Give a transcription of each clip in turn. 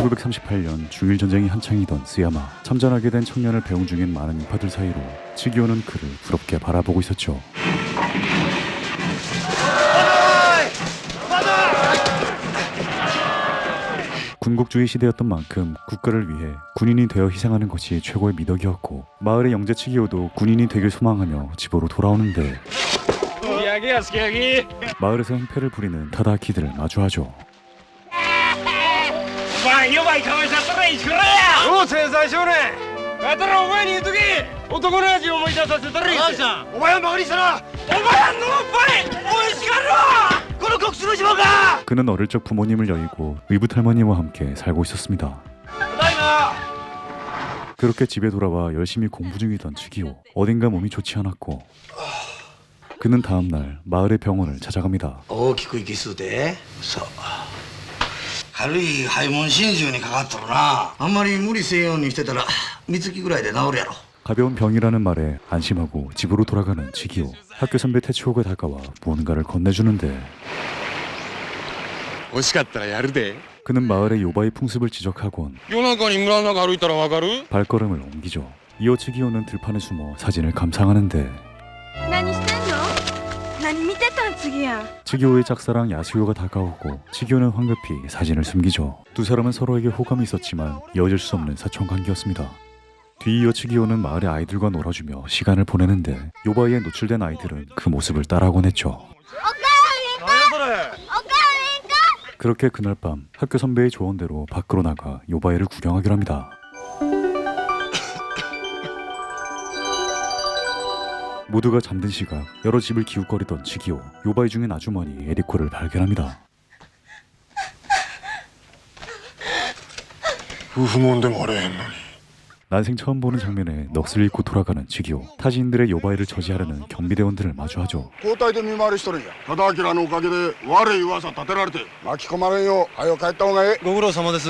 1938년 중일 전쟁이 한창이던 쓰야마 참전하게 된 청년을 배웅 중인 많은 인파들 사이로 치기오는 그를 부럽게 바라보고 있었죠. 군국주의 시대였던 만큼 국가를 위해 군인이 되어 희생하는 것이 최고의 미덕이었고 마을의 영재 치기오도 군인이 되길 소망하며 집으로 돌아오는데 마을에서 행패를 부리는 타다키들을 마주하죠. Ваня, кого затрыть, края! Лучше зажуре! Которого Ваня дуги! Утогу ради у мой дата затрыть! У моя магрисана! У моя нупай! Уискаро! 그런 kok수로지 먹어! 그는 어릴 적 부모님을 여의고 의붓 할머니와 함께 살고 있었습니다. 그렇게 집에 돌아와 열심히 공부 중이던 츠기오 어딘가 몸이 좋지 않았고 그는 다음 날 마을의 병원을 찾아갑니다. 어, 기고 있겠어, 대. 무서워. 軽い肺門真珠にかかっとるなあんまり無理せんようにしてたら三月ぐらいで治るやろ 가벼운 병이라는 말에 안심하고 집으로 돌아가는 치기오 학교 선배 태치오가 다가와 무언가를 건네주는데 惜しかったらやるで 그는 마을의 요바이 풍습을 지적하곤 夜中に村の中歩いたらわかる 발걸음을 옮기죠. 이어 치기오는 들판에 숨어 사진을 감상하는데 何してんの 何見てたん次やん 치기오의 짝사랑 야수요가 다가오고 치기오는 황급히 사진을 숨기죠. 두 사람은 서로에게 호감이 있었지만 이어질 수 없는 사촌 관계였습니다. 뒤이어 치기오는 마을의 아이들과 놀아주며 시간을 보내는데 요바이에 노출된 아이들은 그 모습을 따라하곤 했죠. 何それ 그렇게 그날 밤 학교 선배의 조언대로 밖으로 나가 요바이를 구경하기로 합니다. 모두가 잠든 시각 여러 집을 기웃거리던 치기오 요바이 중엔 아주머니 에리코를 발견합니다. 夫婦もんでもあれへんのに 난생 처음 보는 장면에 넋을 잃고 돌아가는 치기오 타지인들의 요바이를 저지하려는 경비대원들을 마주하죠. 交代で見回りしとるんや忠明のおかげで悪い噂立てられて巻き込まれんよう早く帰った方がええご苦労様です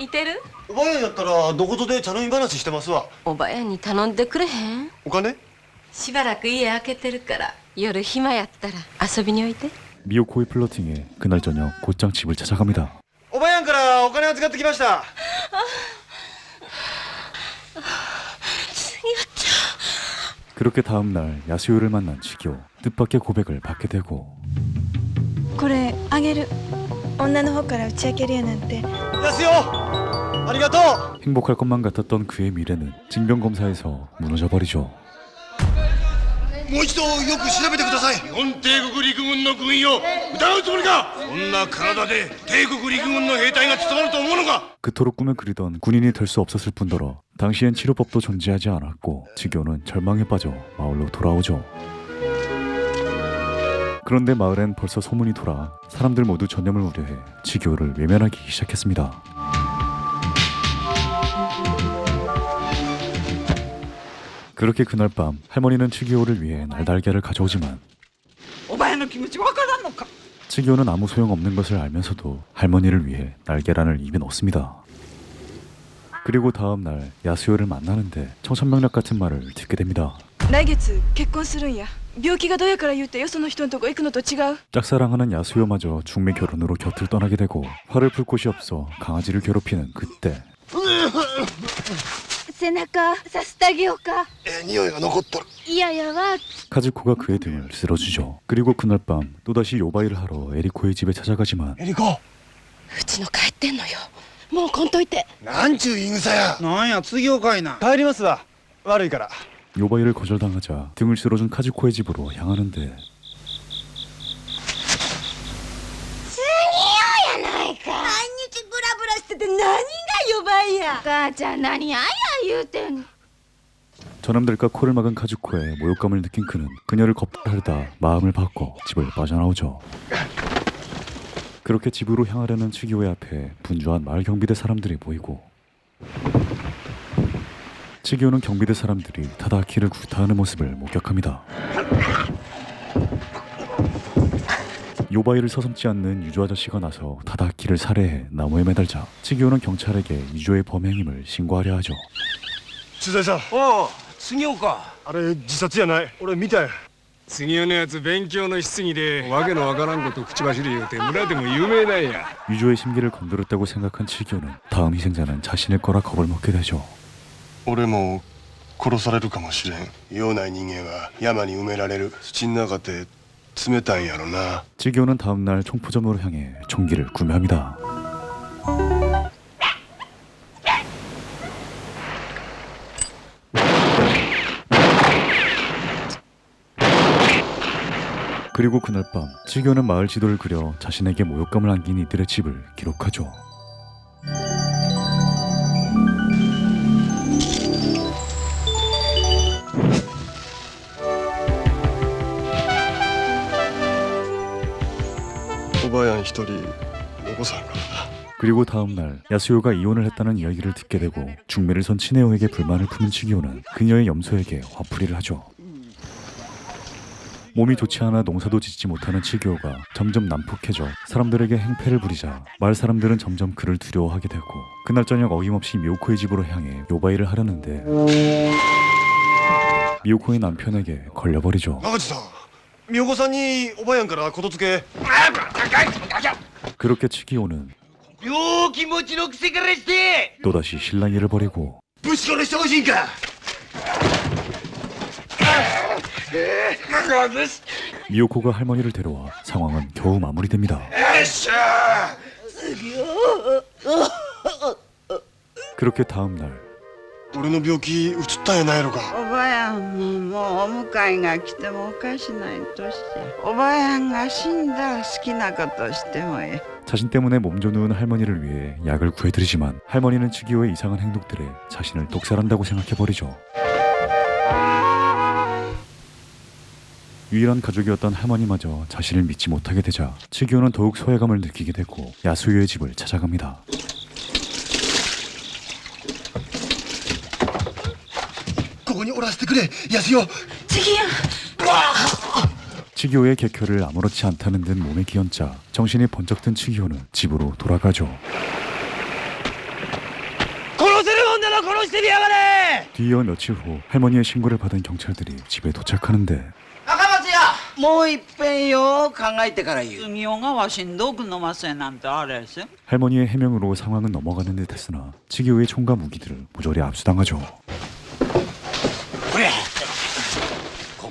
いてるおばやんやったらどことで茶飲み話してますわおばやんに頼んでくれへんお金しばらく家開けてるから夜暇やったら遊びにおいで 미오코의 플러팅에 그날 저녁 곧장 집을 찾아갑니다. おばやんからお金預かってきました 그렇게 다음 날 야수요를 만난 치기오 뜻밖의 고백을 받게 되고 これあげる 女の方から打ち明けるやなんて安よありがとう 행복할 것만 같았던 그의 미래는 징병검사에서 무너져 버리죠. もう一度よく調べてください日本帝国陸軍の軍医を疑うつもりかそんな体で帝国陸軍の兵隊が務まると思うのか 그토록 꿈에 그리던 군인이 될 수 없었을 뿐더러 당시엔 치료법도 존재하지 않았고 지교는 절망에 빠져 마을로 돌아오죠. 그런데 마을엔 벌써 소문이 돌아 사람들 모두 전염을 우려해 지교를 외면하기 시작했습니다. 그렇게 그날 밤 할머니는 치기오를 위해 날달걀을 가져오지만 お前の気持ちわからんのか 치기오는 아무 소용없는 것을 알면서도 할머니를 위해 날계란을 입에 넣습니다. 그리고 다음 날 야수요를 만나는데 청천벽력 같은 말을 듣게 됩니다. 来月結婚するんや 病気がどうやから言うてよその人のとこ行くのと違う 짝사랑하는 야수요마저 중매 결혼으로 곁을 떠나게 되고 화를 풀 곳이 없어 강아지를 괴롭히는 그때 背中させてあげようかええ匂いが残っとる嫌やわ 카즈코가 그의 등을 쓸어주죠. 그리고 그날 밤 또다시 요바이를 하러 에리코의 집에 찾아가지만 えりこうちの帰ってんのよもうこんといてなんちゅう言い草やなんや次をかいな帰りますわ悪いから 요바이를 거절당하자 등을 쓸어준 카즈코의 집으로 향하는데 やないか毎日ブラブラしてて何が呼ばいや母ちゃん何あや言うてんの 저남들과 코를 막은 카즈코에 모욕감을 느낀 그는 그녀를 겁탈하다 마음을 바꿔 집을 빠져나오죠. 그렇게 집으로 향하려는 츠기오의 앞에 분주한 마을 경비대 사람들이 보이고 츠기오는 경비대 사람들이 타다키를 구타하는 모습을 목격합니다. 요바이를 서슴지 않는 유조 아저씨가 나서 타다키를 살해해 나무에 매달자 츠기오는 경찰에게 유조의 범행임을 신고하려 하죠. 取材さんおお杉尾かあれ自殺じゃない俺見たよ杉尾のやつ勉強の質疑でわけのわからんこと口走り言うて村でも有名なんや 유조의 심기를 건드렸다고 생각한 츠기오는 다음 희생자는 자신일 거라 겁을 먹게 되죠. 俺も殺されるかもしれん用ない人間は山に埋められる土の中って冷たいんやろな 츠기오는 다음 날 총포점으로 향해 총기를 구매합니다. 그리고 그날 밤 츠기오는 마을 지도를 그려 자신에게 모욕감을 안긴 이들의 집을 기록하죠. おばやん一人残さんからな 그리고 다음 날 야수요가 이혼을 했다는 이야기를 듣게 되고 중매를 선 친해오에게 불만을 푸는 츠기오는 그녀의 염소에게 화풀이를 하죠. 몸이 좋지 않아 농사도 짓지 못하는 츠기오가 점점 난폭해져 사람들에게 행패를 부리자 마을 사람들은 점점 그를 두려워하게 되고 그날 저녁 어김없이 미오코의 집으로 향해 요바이를 하려는데 미오코의 남편에게 걸려버리죠. 中地さん 美代子さんにおばやんからことつけ 그렇게 츠기오는 病気持ちのくせからして 또다시 실랑이를 벌이고 ぶち殺してほしいんか 미오코가 할머니를 데려와 상황은 겨우 마무리됩니다. 그렇게 다음 날 俺の病気移ったんやないやろか おばやんももうお迎えが来てもおかしないとしておばやんが死んだら好きなことしてもええ 자신 때문에 몸져 누운 할머니를 위해 약을 구해드리지만 할머니는 츠기오의 이상한 행동들에 자신을 독살한다고 생각해버리죠. 유일한 가족이었던 할머니마저 자신을 믿지 못하게 되자 츠기오는 더욱 소외감을 느끼게 되고 야수요의 집을 찾아갑니다. ここにおらせてくれ安代 츠기오의 객혈을 아무렇지 않다는 듯 몸에 기얹자 정신이 번쩍 든 츠기오는 집으로 돌아가죠. 殺せるもんなら殺してみやがれ 뒤이어 며칠 후 할머니의 신고를 받은 경찰들이 집에 도착하는데 赤松やもういっぺんよう考えてから言う杉尾がわしんどく飲ませなんてあれですよ 할머니의 해명으로 상황은 넘어가는 듯했으나 츠기오의 총과 무기들을 모조리 압수당하죠. こ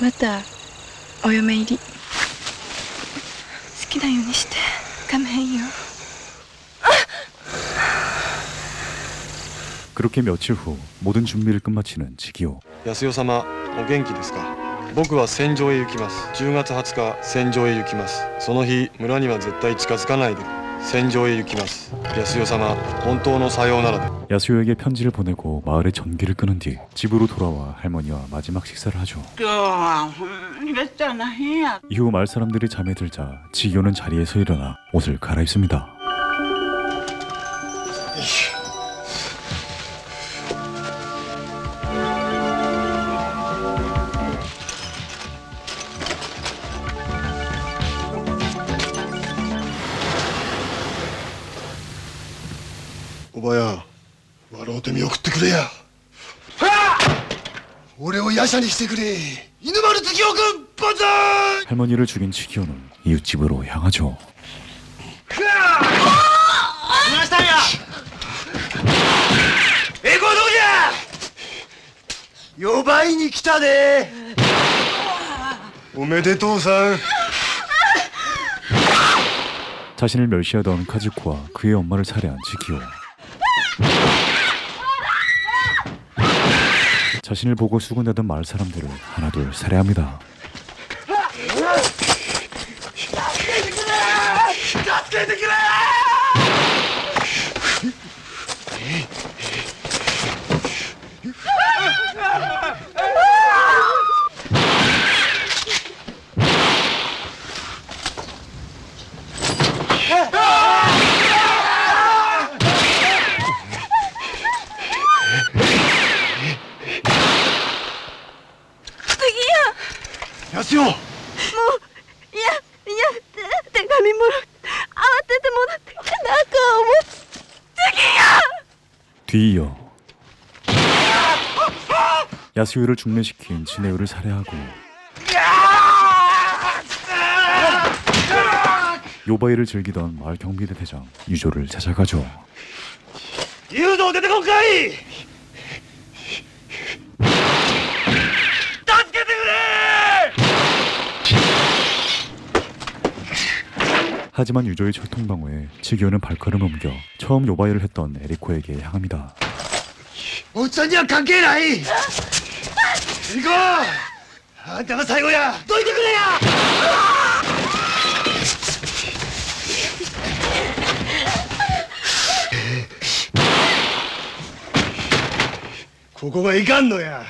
またお嫁入り好きなようにしてかめへんよ 그렇게 며칠 후 모든 준비를 끝마치는 츠기오. 安代様お元気ですか僕は戦場へ行きます10月20日戦場へ行きますその日村には絶対近づかないで 戦場へ行きます安代様本当のさようならで 야수요에게 편지를 보내고 마을의 전기를 끄는 뒤 집으로 돌아와 할머니와 마지막 식사를 하죠. 今日はほんめったな日や 이후 마을 사람들이 잠에 들자 지교는 자리에서 일어나 옷을 갈아입습니다. おばやん笑うて見送ってくれや俺を夜叉にしてくれ犬丸月雄君万歳 할머니를 죽인 치기오는 이웃집으로 향하죠. どうしたんやええ子どこじゃ呼ばいに来たでおめでとうさん 자신을 멸시하던 카즈코와 그의 엄마를 살해한 지키오. 자신을 보고 수군대던 마을 사람들을 하나둘 살해합니다. 뒤이어 야수유를 중매시킨 진해유를 살해하고 요바이를 즐기던 마을 경비대 대장 유조를 찾아가죠. 유조 대대공가이 하지만 유저의 철통방어에 지교는 발걸음을 옮겨 처음 요바이를 했던 에리코에게 향합니다. 어쩌냐 관계라이? 이거! 아, 내가 살고야. 너희들 그래야! 고고가 이간 너야.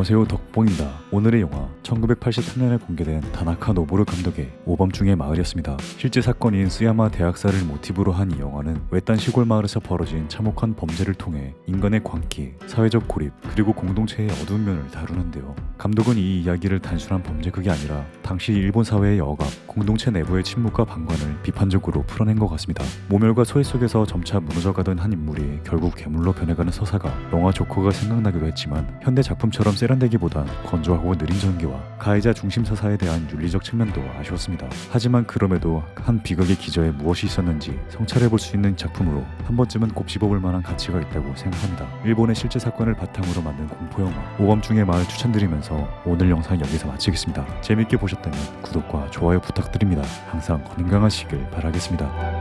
안녕하세요 덕봉입니다. 오늘의 영화 1983년에 공개된 다나카 노보루 감독의 오밤중의 마을이었습니다. 실제 사건인 쓰야마 대학살을 모티브로 한 이 영화는 외딴 시골 마을에서 벌어진 참혹한 범죄를 통해 인간의 광기, 사회적 고립, 그리고 공동체의 어두운 면을 다루는데요. 감독은 이 이야기를 단순한 범죄극이 아니라 당시 일본 사회의 억압, 공동체 내부의 침묵과 방관을 비판적으로 풀어낸 것 같습니다. 모멸과 소외 속에서 점차 무너져가던 한 인물이 결국 괴물로 변해가는 서사가 영화 조커가 생각나기도 했지만 현대 작품처럼 세련 되기보단 건조하고 느린 전개와 가해자 중심 서사에 대한 윤리적 측면도 아쉬웠습니다. 하지만 그럼에도 한 비극의 기저에 무엇이 있었는지 성찰해볼 수 있는 작품으로 한 번쯤은 곱씹어볼 만한 가치가 있다고 생각합니다. 일본의 실제 사건을 바탕으로 만든 공포영화 오밤중의 마을 추천드리면서 오늘 영상 여기서 마치겠습니다. 재밌게 보셨다면 구독과 좋아요 부탁드립니다. 항상 건강하시길 바라겠습니다.